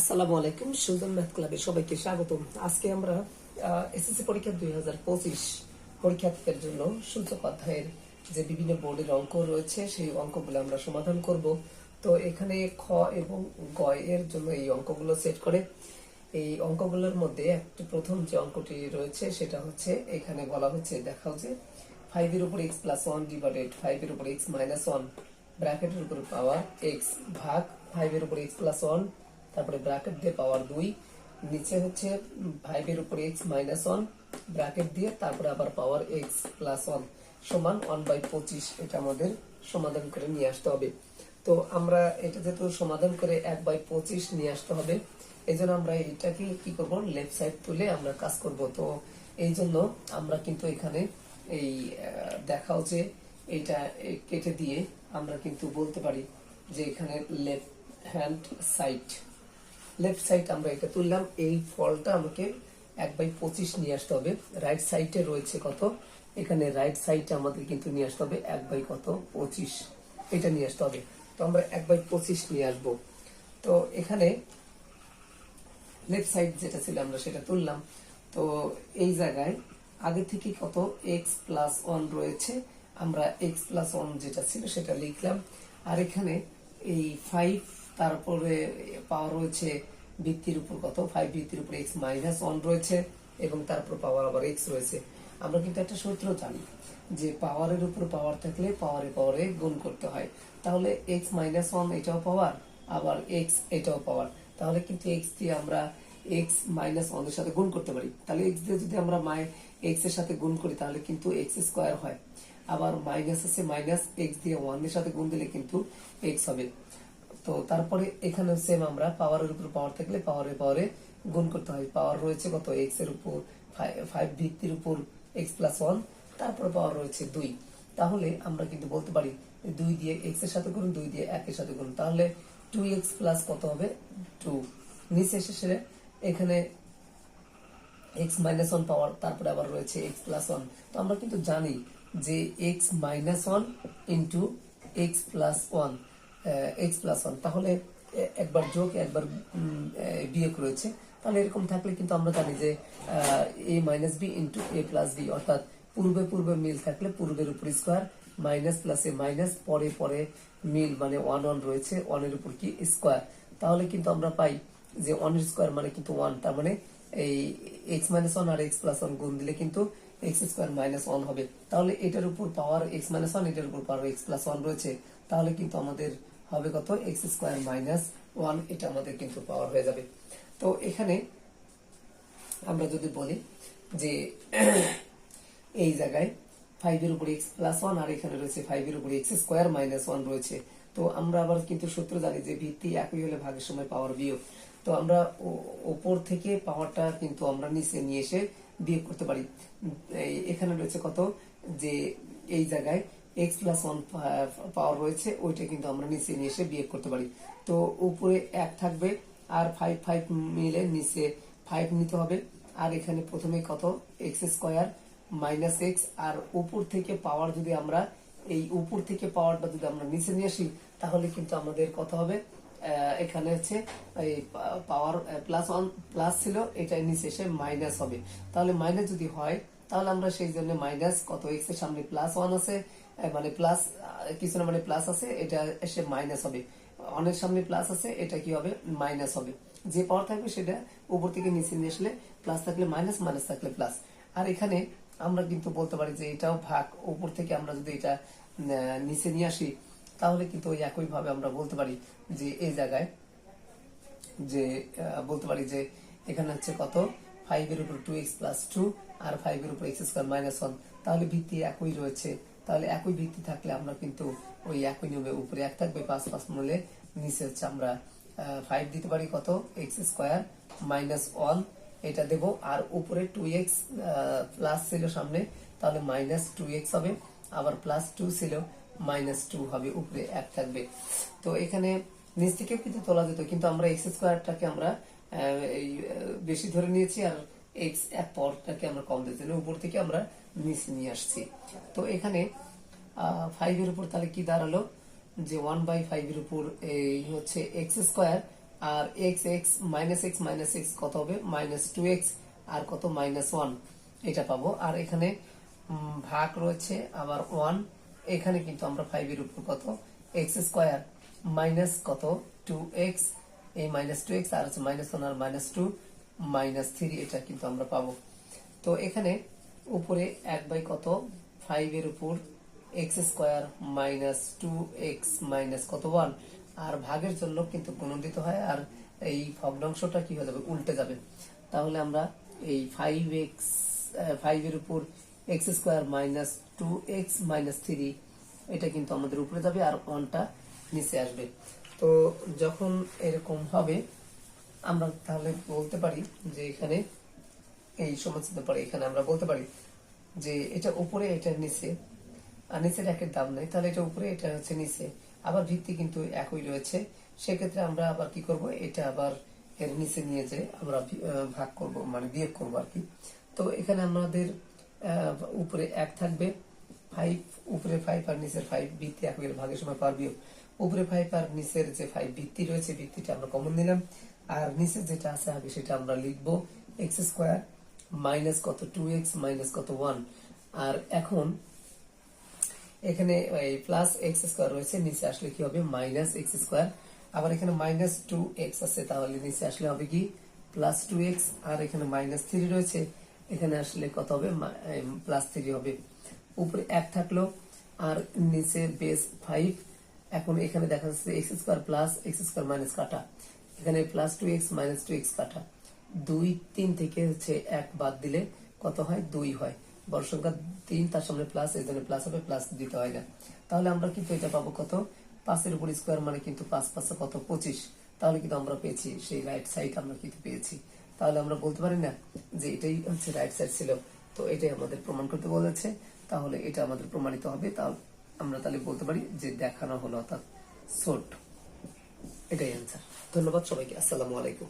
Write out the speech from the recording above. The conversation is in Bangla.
আসসালামু আলাইকুম সুলতান ম্যাথ ক্লাবে সবাইকে স্বাগতম। আজকে আমরা এসএসসি পরীক্ষা দুই হাজার পঁচিশ পরীক্ষার্থীদের জন্য সূচক যে বিভিন্ন বোর্ডের অঙ্ক রয়েছে, সেই অঙ্কগুলো আমরা সমাধান করব। তো এখানে খ এবং গ এর জন্য এই অঙ্কগুলো সেট করে। এই অঙ্কগুলোর মধ্যে একটি প্রথম যে অঙ্কটি রয়েছে, সেটা হচ্ছে এখানে বলা হচ্ছে, দেখাও যে ফাইভ এর উপর x plus one divided five এর উপর এক্স মাইনাস ওয়ান ব্র্যাকেটের উপর পাওয়ার এক্স ভাগ ফাইভ এর উপর এক্স প্লাস ওয়ান তারপরে ব্র্যাকেট দিয়ে পাওয়ার দুই, নিচে হচ্ছে ফাইভ এর উপর এক্স মাইনাস ওয়ান ব্র্যাকেট দিয়ে তারপরে আবার পাওয়ার এক্স প্লাস ওয়ান সমান ওয়ান বাই পঁচিশ, এটা আমাদের সমাধান করে নিয়ে আসতে হবে। তো আমরা এটা যেহেতু সমাধান করে এক বাই পঁচিশ নিয়ে আসতে হবে এই জন্য আমরা এটাকে কি করব লেফট সাইড তুলে আমরা কাজ করব। তো এই জন্য আমরা কিন্তু এখানে এই দেখাও যে এটা কেটে দিয়ে আমরা কিন্তু বলতে পারি যে এখানে left hand side left side আমরা এটা তুললাম। এই ফলটা আমাকে এক বাই পঁচিশ নিয়ে আসতে হবে। রাইট সাইডে রয়েছে কত? এখানে রাইট সাইডে আমাদের কিন্তু নিয়ে আসতে হবে এক বাই কত? পঁচিশ। এটা নিয়ে আসতে হবে। তো আমরা এক বাই পঁচিশ নিয়ে আসব। তো এখানে লেফট সাইড যেটা ছিল আমরা সেটা তুললাম। তো এই জায়গায় আগে থেকে কত? এক্স প্লাস ওয়ান রয়েছে। আমরা এক্স প্লাস ওয়ান যেটা ছিল সেটা লিখলাম। আর এখানে এই ফাইভ তারপরে পাওয়ার রয়েছে ভিত্তির উপর কত? ফাইভ ভিত্তির উপর এক্স মাইনাস ওয়ান রয়েছে এবং তারপর পাওয়ার আবার এক্স রয়েছে। আমরা কিন্তু একটা সূত্র জানি যে পাওয়ারের উপর পাওয়ার থাকলে পাওয়ারে পাওয়ারে গুণ করতে হয়। তাহলে এক্স মাইনাস ওয়ান এটাও পাওয়ার আবার এক্স এটাও পাওয়ার তাহলে কিন্তু এক্স দিয়ে আমরা এক্স মাইনাস ওয়ানের সাথে গুণ করতে পারি। তাহলে এক্স দিয়ে যদি আমরা মাই এক্সের সাথে গুণ করি, তাহলে কিন্তু এক্স স্কোয়ার হয়। আবার মাইনাস আছে মাইনাস এক্স দিয়ে ওয়ানের সাথে গুণ দিলে কিন্তু এক্স হবে। তো তারপরে এখানে সেম আমরা পাওয়ারের উপর পাওয়ার থাকলে পাওয়ারে পাওয়ারে গুণ করতে হয়। পাওয়ার রয়েছে কত? এক্সের উপর ফাইভ ভিত্তির উপর এক্স প্লাস ওয়ান তারপরে পাওয়ার রয়েছে দুই। তাহলে আমরা কিন্তু বলতে পারি দুই দিয়ে এক্সের সাথে করুন দুই দিয়ে একের সাথে করুন তাহলে টু এক্স প্লাস কত হবে? টু নিচে শেষে এখানে এক্স মাইনাস ওয়ান পাওয়ার তারপরে আবার রয়েছে এক্স প্লাস ওয়ান তো আমরা কিন্তু জানি যে x minus one into x plus one x plus one তাহলে একবার যোগ একবার বিয়োগ রয়েছে। তাহলে এরকম থাকলে কিন্তু আমরা জানি যে a minus b into a plus b অর্থাৎ পূর্বে পূর্বে মিল থাকলে পূর্বের উপর square minus plus a minus পরে পরে মিল মানে ওয়ান ওয়ান রয়েছে ওয়ানের উপর কি স্কোয়ার তাহলে কিন্তু আমরা পাই যে ওয়ান স্কোয়ার মানে কিন্তু ওয়ান তার মানে এই এক্স মাইনাস ওয়ান আর এক্স প্লাস ওয়ান গুণ দিলে কিন্তু এক্স স্কোয়ার মাইনাস ওয়ান হবে। তাহলে এটার উপর পাওয়ার এক্স মাইনাস ওয়ান এটার উপর পাওয়ার এক্স প্লাস ওয়ান রয়েছে। তাহলে কিন্তু আমাদের হবে কত? এক্স স্কোয়ার মাইনাস ওয়ান এটা আমাদের কিন্তু পাওয়ার হয়ে যাবে। তো এখানে আমরা যদি বলি যে এই জায়গায় ফাইভ এর উপর এক্স প্লাস ওয়ান আর এখানে রয়েছে ফাইভ এর উপর এক্স স্কোয়ার মাইনাস ওয়ান রয়েছে। তো আমরা আবার কিন্তু সূত্র জানি যে ভিত্তি একই হলে ভাগের সময় পাওয়ার বিয়োগ। তো আমরা ওপর থেকে পাওয়ারটা কিন্তু আমরা নিচে নিয়ে এসে বিয়োগ করতে পারি। এখানে রয়েছে কত? যে এই জায়গায় এক্স প্লাস ওয়ান পাওয়ার রয়েছে, ওইটা কিন্তু আমরা নিচে নিয়ে এসে বিয়োগ করতে পারি। তো উপরে এক থাকবে, আর ফাইভ ফাইভ মিলে নিচে ফাইভ নিতে হবে। আর এখানে প্রথমে কত? এক্স স্কোয়ার মাইনাস এক্স আর উপর থেকে পাওয়ার যদি আমরা এই উপর থেকে পাওয়ারটা যদি আমরা নিচে নিয়ে আসি, তাহলে কিন্তু আমাদের কত হবে? এখানে হচ্ছে এই পাওয়ার প্লাস ওয়ান প্লাস ছিল এটা নিচে এসে মাইনাস হবে। তাহলে মাইনাস যদি হয় তাহলে আমরা সেই জন্য মাইনাস কত? এক্সের সামনে প্লাস ওয়ান আছে মানে প্লাস কিছু না মানে প্লাস আছে, এটা এসে মাইনাস হবে। অনেক সামনে প্লাস আছে, এটা কি হবে? মাইনাস হবে। যে পাওয়ার থাকবে সেটা উপর থেকে নিচে নিয়ে আসলে প্লাস থাকলে মাইনাস মাইনাস থাকলে প্লাস আর এখানে আমরা কিন্তু বলতে পারি যে এটাও ভাগ। উপর থেকে আমরা যদি এটা নিচে নিয়ে আসি, তাহলে কিন্তু ওই একই ভাবে আমরা বলতে পারি যে এই জায়গায় যে বলতে পারি যে এখানে হচ্ছে কত? ফাইভ এর উপর টু এক্স প্লাস টু আর ফাইভ এর উপর এক্স স্কোয়ার মাইনাস ওয়ান তাহলে ভিত্তি একই রয়েছে। তাহলে একই ভিত্তি থাকলে আমরা কিন্তু ওই একই নিয়মে উপরে এক থাকবে পাঁচ পাঁচ মূলে নিচে হচ্ছে আমরা ফাইভ দিতে পারি কত? এক্স স্কোয়ার মাইনাস ওয়ান এটা দেব। আর উপরে টু এক্স প্লাস ছিল সামনে, তাহলে মাইনাস টু এক্স হবে। আবার প্লাস টু ছিল মাইনাস টু হবে, উপরে এক থাকবে। তো এখানে নিচ থেকেও কিন্তু তোলা যেত, কিন্তু আমরা এক্স স্কোয়ারটাকে আমরা বেশি ধরে নিয়েছি আর এক্স এক পরটাকে আমরা কম দিয়েছি মানে উপর থেকে আমরা নিচে নিয়ে আসছি। তো এখানে ফাইভ এর উপর তাহলে কি দাঁড়াল? যে ওয়ান বাই ফাইভ এর উপর এই হচ্ছে এক্স স্কোয়ার আর x x minus x minus x কত হবে? মাইনাস টু এক্স আর কত? মাইনাস ওয়ান এটা পাবো। আর এখানে ভাগ রয়েছে আবার ওয়ান এখানে কিন্তু আমরা ফাইভের উপর কত? এক্স স্কোয়ার মাইনাস কত? টু এক্স এই মাইনাস টু এক্স আর হচ্ছে মাইনাস ওয়ান আর মাইনাস টু মাইনাস থ্রি এটা কিন্তু আমরা পাবো। তো এখানে উপরে এক বাই কত? ফাইভ এর উপর x square minus two x minus কত? ওয়ান আর ভাগের জন্য কিন্তু গুণিত হয় আর এই ভগ্নাংশটা কি হয়ে যাবে? উল্টে যাবে। তাহলে আমরা এই ফাইভ এক্স ফাইভ এর উপর x square minus two x minus three এটা কিন্তু আমাদের উপরে যাবে আর ওয়ানটা নিচে আসবে। তো যখন এরকম হবে আমরা তাহলে বলতে পারি যে এখানে এই সমস্ত পরে এখানে আমরা বলতে পারি যে এটা উপরে, এটা নিচে। আর নিচের একের দাম নেই। তাহলে এটা উপরে, এটা হচ্ছে নিচে। আবার ভিত্তি কিন্তু একই রয়েছে। সেক্ষেত্রে আমরা আবার কি করব? এটা আবার এর নিচে নিয়ে যে আমরা ভাগ করব মানে বিয়োগ করব আর কি। তো এখানে আমাদের উপরে এক থাকবে। ফাইভ উপরে ফাইভ আর নিচের ফাইভ ভিত্তি এক ভাগের সময় পার বিয়োগ। উপরে ফাইভ আর নিচের যে ফাইভ ভিত্তি রয়েছে, ভিত্তিটা আমরা কমন নিলাম। আর নিচে যেটা আছে আগে সেটা আমরা লিখব এক্স স্কোয়ার মাইনাস কত টু এক্স মাইনাস কত ওয়ান। আর এখন এখানে প্লাস এক্স স্কোয়ার রয়েছে, নিচে আসলে কি হবে? Minus x square. আবার এখানে মাইনাস টু এক্স আছে, তাহলে নিচে আসলে হবে কি? প্লাস টু এক্স আর এখানে মাইনাস থ্রি রয়েছে। এখানে আসলে কত হবে? প্লাস থ্রি হবে। উপরে এক থাকল, আর নিচে বেস ফাইভ এখন এখানে দেখা যাচ্ছে x square plus x square minus কাটা। এখানে plus two x minus two x কাটা দুই তিন থেকে হচ্ছে এক বাদ দিলে কত হয়? দুই হয়। বড় সংখ্যা তিন, তার সামনে প্লাস এই জন্য প্লাস হবে প্লাস দিতে হয় না। তাহলে আমরা কিন্তু এটা পাবো কত? পাঁচের উপর স্কোয়ার মানে কিন্তু পাঁচ, পাঁচে কত? পঁচিশ। তাহলে কিন্তু আমরা পেয়েছি সেই রাইট সাইড আমরা কিন্তু পেয়েছি। তাহলে আমরা বলতে পারি না যে এটাই হচ্ছে রাইট সাইড ছিল। তো এটাই আমাদের প্রমাণ করতে বলেছে। তাহলে এটা আমাদের প্রমাণিত হবে। তাহলে আমরা তাহলে বলতে পারি যে দেখানো হলো অর্থাৎ সোট এটাই অ্যান্সার ধন্যবাদ সবাইকে। আসসালামু আলাইকুম।